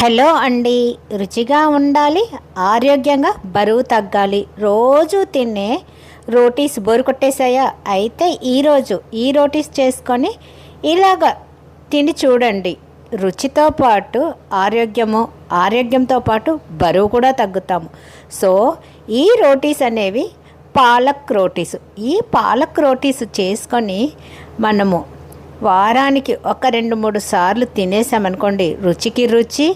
Hello అండి. రుచిగా ఉండాలి ఆరోగ్యంగా బరువు తగ్గాలి. రోజు తినే రోటీస్ బోరు కొట్టేశాయా? అయితే ఈరోజు ఈ రోటీస్ చేసుకొని ఇలాగ తిని చూడండి. రుచితో పాటు ఆరోగ్యము ఆరోగ్యంతో పాటు బరువు కూడా తగ్గుతాము. సో ఈ రోటీస్ అనేవి పాలక్ రోటీస్. ఈ పాలక్ రోటీస్ చేసుకొని మనము వారానికి ఒక రెండు మూడు సార్లు తినేసామనుకోండి రుచికి రుచి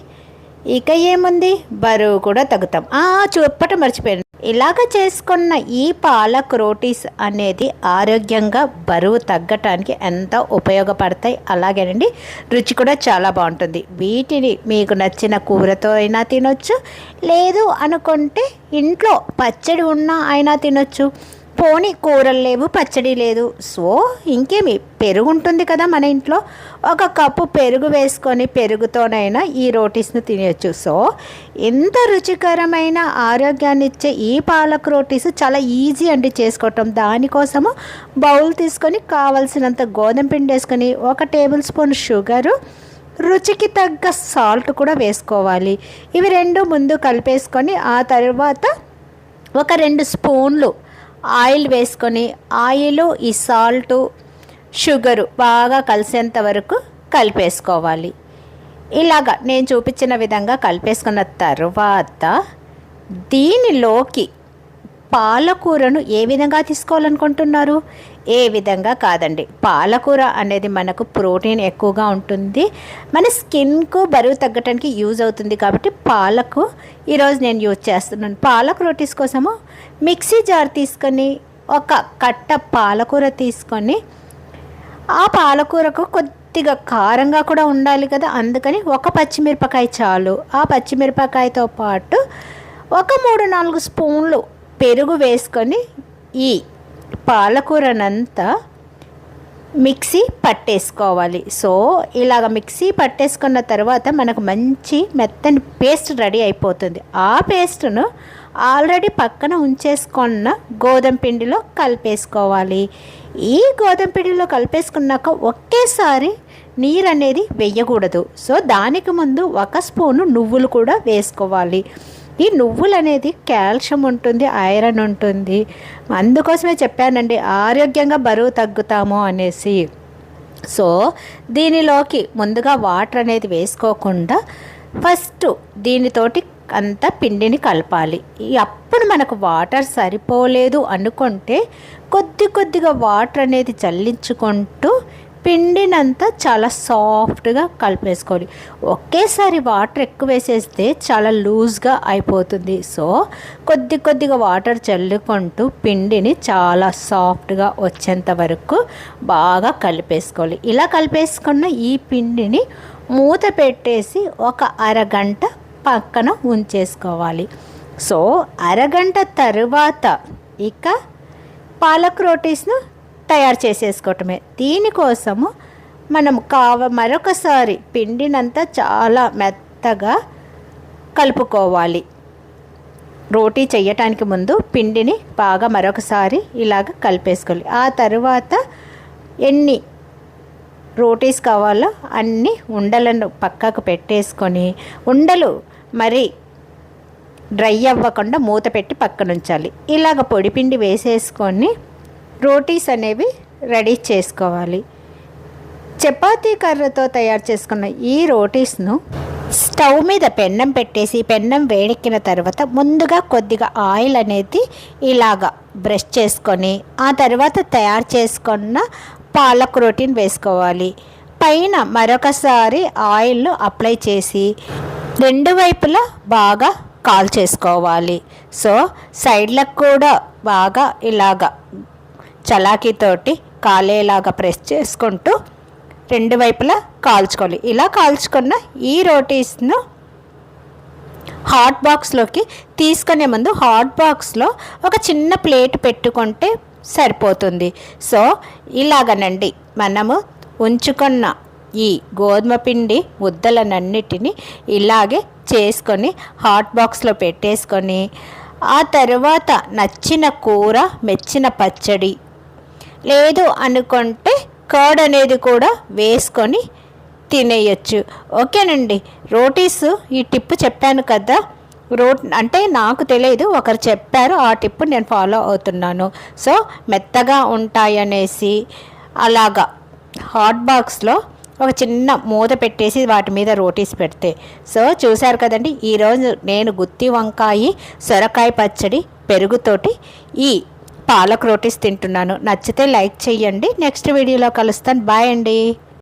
ఇక ఏముంది? బరువు కూడా తగ్గుతాం. ఆ చూపట మర్చిపోయాను. ఇలాగ చేసుకున్న ఈ పాలక్ రోటీస్ అనేది ఆరోగ్యంగా బరువు తగ్గటానికి ఎంతో ఉపయోగపడతాయి. అలాగేనండి రుచి కూడా చాలా బాగుంటుంది. వీటిని మీకు నచ్చిన కూరతో అయినా తినొచ్చు. లేదు అనుకుంటే ఇంట్లో పచ్చడి ఉన్నా అయినా తినొచ్చు. పోనీ కూరలు లేవు పచ్చడి లేదు. సో ఇంకేమి? పెరుగు ఉంటుంది కదా మన ఇంట్లో. ఒక కప్పు పెరుగు వేసుకొని పెరుగుతోనైనా ఈ రోటీస్ను తినేయచ్చు. సో ఎంత రుచికరమైన ఆరోగ్యాన్ని ఇచ్చే ఈ పాలక్ రోటీస్ చాలా ఈజీ అండి చేసుకోవటం. దానికోసము బౌల్ తీసుకొని కావలసినంత గోధుమ పిండి వేసుకొని ఒక టేబుల్ స్పూన్ షుగరు రుచికి తగ్గ సాల్ట్ కూడా వేసుకోవాలి. ఇవి రెండు ముందు కలిపేసుకొని ఆ తర్వాత ఒక రెండు స్పూన్లు ఆయిల్ వేసుకొని ఆయిల్ ఈ సాల్టు షుగరు బాగా కలిసేంత వరకు కలిపేసుకోవాలి. ఇలాగా నేను చూపించిన విధంగా కలిపేసుకున్న తర్వాత దీనిలోకి పాలకూరను ఏ విధంగా తీసుకోవాలనుకుంటున్నారు? ఏ విధంగా కాదండి. పాలకూర అనేది మనకు ప్రోటీన్ ఎక్కువగా ఉంటుంది. మన స్కిన్కు బరువు తగ్గటానికి యూజ్ అవుతుంది కాబట్టి పాలకు ఈరోజు నేను యూజ్ చేస్తున్నాను. పాలకు రోటీస్ కోసము మిక్సీ జార్ తీసుకొని ఒక కట్ట పాలకూర తీసుకొని ఆ పాలకూరకు కొద్దిగా కారంగా కూడా ఉండాలి కదా. అందుకని ఒక పచ్చిమిరపకాయ చాలు. ఆ పచ్చిమిరపకాయతో పాటు ఒక మూడు నాలుగు స్పూన్లు పెరుగు వేసుకొని ఈ పాలకూరనంతా మిక్సీ పట్టేసుకోవాలి. సో ఇలాగ మిక్సీ పట్టేసుకున్న తర్వాత మనకు మంచి మెత్తని పేస్ట్ రెడీ అయిపోతుంది. ఆ పేస్ట్ను ఆల్రెడీ పక్కన ఉంచేసుకున్న గోధుమ పిండిలో కలిపేసుకోవాలి. ఈ గోధుమ పిండిలో కలిపేసుకున్నాక ఒకేసారి నీరు అనేది వేయకూడదు. సో దానికి ముందు ఒక స్పూను నువ్వులు కూడా వేసుకోవాలి. ఈ నువ్వులు అనేది కాల్షియం ఉంటుంది ఐరన్ ఉంటుంది. అందుకోసమే చెప్పానండి ఆరోగ్యంగా బరువు తగ్గుతాము అనేసి. సో దీనిలోకి ముందుగా వాటర్ అనేది వేసుకోకుండా ఫస్ట్ దీనితోటి అంతా పిండిని కలపాలి. అప్పుడు మనకు వాటర్ సరిపోలేదు అనుకుంటే కొద్ది కొద్దిగా వాటర్ అనేది చల్లించుకుంటూ పిండినంత చాలా సాఫ్ట్గా కలిపేసుకోవాలి. ఒకేసారి వాటర్ ఎక్కువ వేసేస్తే చాలా లూజ్గా అయిపోతుంది. సో కొద్ది కొద్దిగా వాటర్ చల్లుకుంటూ పిండిని చాలా సాఫ్ట్గా వచ్చేంత వరకు బాగా కలిపేసుకోవాలి. ఇలా కలిపేసుకున్న ఈ పిండిని మూత పెట్టేసి ఒక అరగంట పక్కన ఉంచేసుకోవాలి. సో అరగంట తరువాత ఇక పాలక్ రోటీస్ను తయారు చేసేసుకోవటమే. దీనికోసము మనం కావ మరొకసారి పిండినంతా చాలా మెత్తగా కలుపుకోవాలి. రోటీ చేయటానికి ముందు పిండిని బాగా మరొకసారి ఇలాగ కలిపేసుకోవాలి. ఆ తర్వాత ఎన్ని రోటీస్ కావాలో అన్ని ఉండలను పక్కకు పెట్టేసుకొని ఉండలు మరి డ్రై అవ్వకుండా మూత పెట్టి పక్కన ఉంచాలి ఇలాగ పొడిపిండి వేసేసుకొని రోటీస్ అనేవి రెడీ చేసుకోవాలి. చపాతీ కర్రతో తయారు చేసుకున్న ఈ రోటీస్ను స్టవ్ మీద పెన్నం పెట్టేసి పెన్నం వేడెక్కిన తర్వాత ముందుగా కొద్దిగా ఆయిల్ అనేది ఇలాగా బ్రష్ చేసుకొని ఆ తర్వాత తయారు చేసుకున్న పాలక్ రోటీని వేసుకోవాలి. పైన మరొకసారి ఆయిల్ అప్లై చేసి రెండు వైపులా బాగా కాల్ చేసుకోవాలి సో సైడ్లకు కూడా బాగా ఇలాగా చలాకీతోటి కాలేలాగా ప్రెస్ చేసుకుంటూ రెండు వైపులా కాల్చుకోవాలి. ఇలా కాల్చుకున్న ఈ రోటీస్ను హాట్ బాక్స్లోకి తీసుకునే ముందు హాట్ బాక్స్లో ఒక చిన్న ప్లేట్ పెట్టుకుంటే సరిపోతుంది. సో ఇలాగనండి. మనము ఉంచుకున్న ఈ గోధుమ పిండి ముద్దలనన్నిటినీ ఇలాగే చేసుకొని హాట్ బాక్స్లో పెట్టేసుకొని ఆ తర్వాత నచ్చిన కూర మెచ్చిన పచ్చడి లేదు అనుకుంటే కర్డ్ అనేది కూడా వేసుకొని తినేయచ్చు. ఓకేనండి? రోటీస్ ఈ టిప్ చెప్పాను కదా? రోట్ అంటే నాకు తెలియదు ఒకరు చెప్పారు ఆ టిప్ నేను ఫాలో అవుతున్నాను. సో మెత్తగా ఉంటాయనేసి అలాగా హాట్ బాక్స్లో ఒక చిన్న మూత పెట్టేసి వాటి మీద రోటీస్ పెడితే. సో చూశారు కదండి ఈరోజు నేను గుత్తి వంకాయ సొరకాయ పచ్చడి పెరుగుతోటి ఈ పాలక్ రోటీస్ తింటున్నాను. నచ్చితే లైక్ చేయండి నెక్స్ట్ వీడియోలో కలుస్తాను. బాయ్ అండి.